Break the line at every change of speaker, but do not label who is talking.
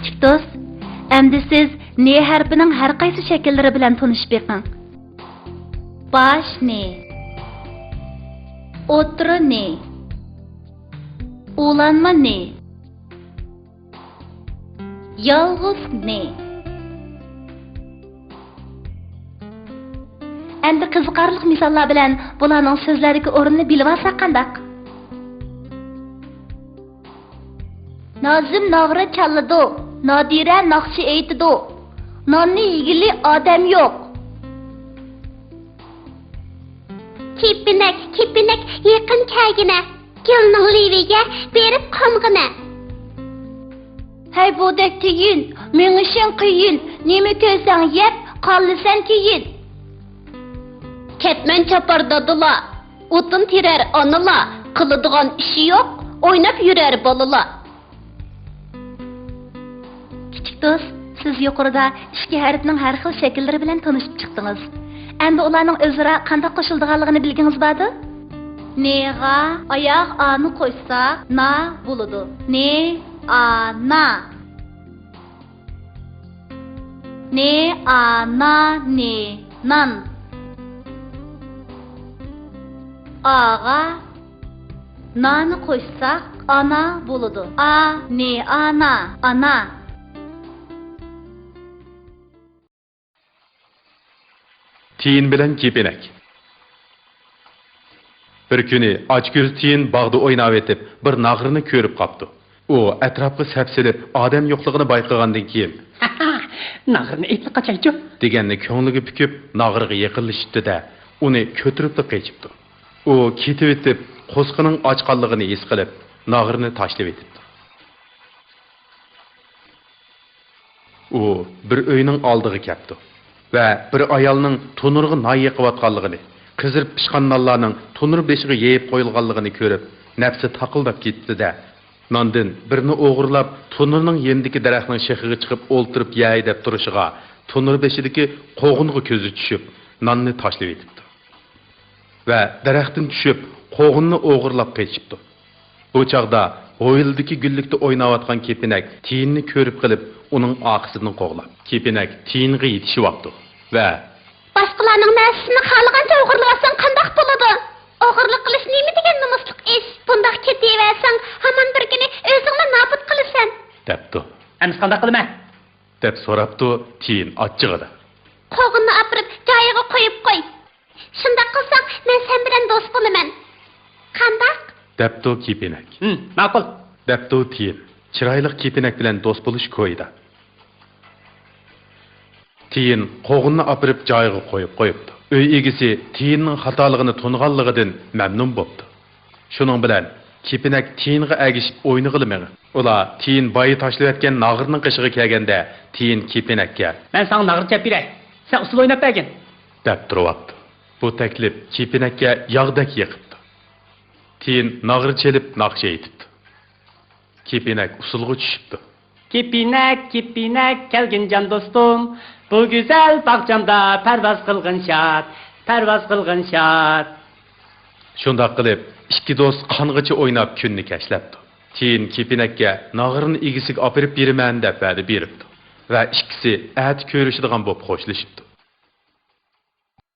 Kichik do'st, endi siz ne harfining har qaysi shakllari bilan tanishib beqing. Bosh ne? O'tiri ne? Ulanma ne? Yolg'iz ne? Endi qiziqarli misollar bilan bularning so'zlaridagi o'rnini bilib olsak qandaq? Nozim nog'ra challadi, Nodira naqshi aytidi. Nonni yigili odam yo'q.
Kepinak, kepinak, yaqin kelgina. Kelning liviga berib qomgina.
Hey bodek tiyin, mengishing qiyin, nima ko'rsang yeb, qollisan keyin.
Ketmen chopar dadila. O'tin terar onala. Qiladigan ishi yo'q, o'ynab yurar bolalar.
Do'st, siz yuqorida ikki harfning har xil shakllari bilan tanishib chiqdingiz. Endi ularning o'zaro qanday qo'shildiganligini bilgingiz bordi? Ne'ga oyoq ani qo'ysa, na bo'ladi. Ne, ana. Ne, ana, ne, nan. Ağa nani qo'shsak, ana bo'ladi. A, ne, ana, ana.
Tiyin bilan kepinak bir kuni ochko'z tiyin bog'da o'ynab etib bir nag'rini ko'rib qopti u atrofga sapsilib odam yo'qligini bayqagandan keyin
Nagırını etli kaçaycı.
deganni ko'ngliga pukib nag'riga yaqinlashibdi-da. Uni ko'tiribdi qechibdi u ketib etib qo'sqining ochqanligini his qilib nag'rini tashlab etibdi u bir uyning oldiga kelibdi va bir ayolning tunurga non yiqiyotganligini qizirib pishgan nonlarning tunur beshiga yeyib qo'yilganligini ko'rib nafsi taqildab ketdi-da nondan birini o'g'irlab tunurning yendiki daraxtning shexiga chiqib o'ltirib yey deb turishiga tunur beshidagi qo'g'inga ko'zi tushib nonni tashlab etibdi va daraxtdan tushib qo'g'inni o'g'irlab qochibdi bu chog'da o'yildiki gullikda o'ynayotgan kepinak tiyinni ko'rib qilib uning oqisidan qo'g'lab kepinak tiyinga yetishyapti va
Başqalarning narsasini xohlagancha o'g'irlasang qandoq bo'ladi? O'g'irlik qilish nima degan nomusliq ish? Bundaq ketaversang, hamon bir kuni o'zingni nobud qilasan.
debdi
Emis qanda qilma.
deb so'rabdi tiyin ochchig'ida
Qo'g'inni apirib joyiga qo'yib qo'y. Shunda qilsang, men sen bilan do'st bo'laman.
Depto kipinek.
Hı, makul.
тиін. tiyin. Çıraylık kipinek bilen dost buluş koyda. Tiyin qoğunni apırıp cayığı koyup koyuptu. Öy egisi tiyinnin hatalığını tunğanlığıdın memnun boptu. Şunun bilen kipinek tiyinğe ägişip oynıgılı meňe. Ula tiyin bayı taşlap тиін nağırının qışığı kelgende Tiyin nağır çelip naqşa etibdi. Kepinak usulğa tushibdi.
Kepinak, kepinak, kelgin can dostum. Bu güzel bağçamda pervaz kılgın şad, pervaz kılgın şad.
Şunda kılıp ikki dost qangıçı oynap künni keşlepdi. Tiyin kepinakka nağırın igisig apirip berimen dep vadi beribdi. Va ikkisi ət körüşidigan bop xoşlashibdi.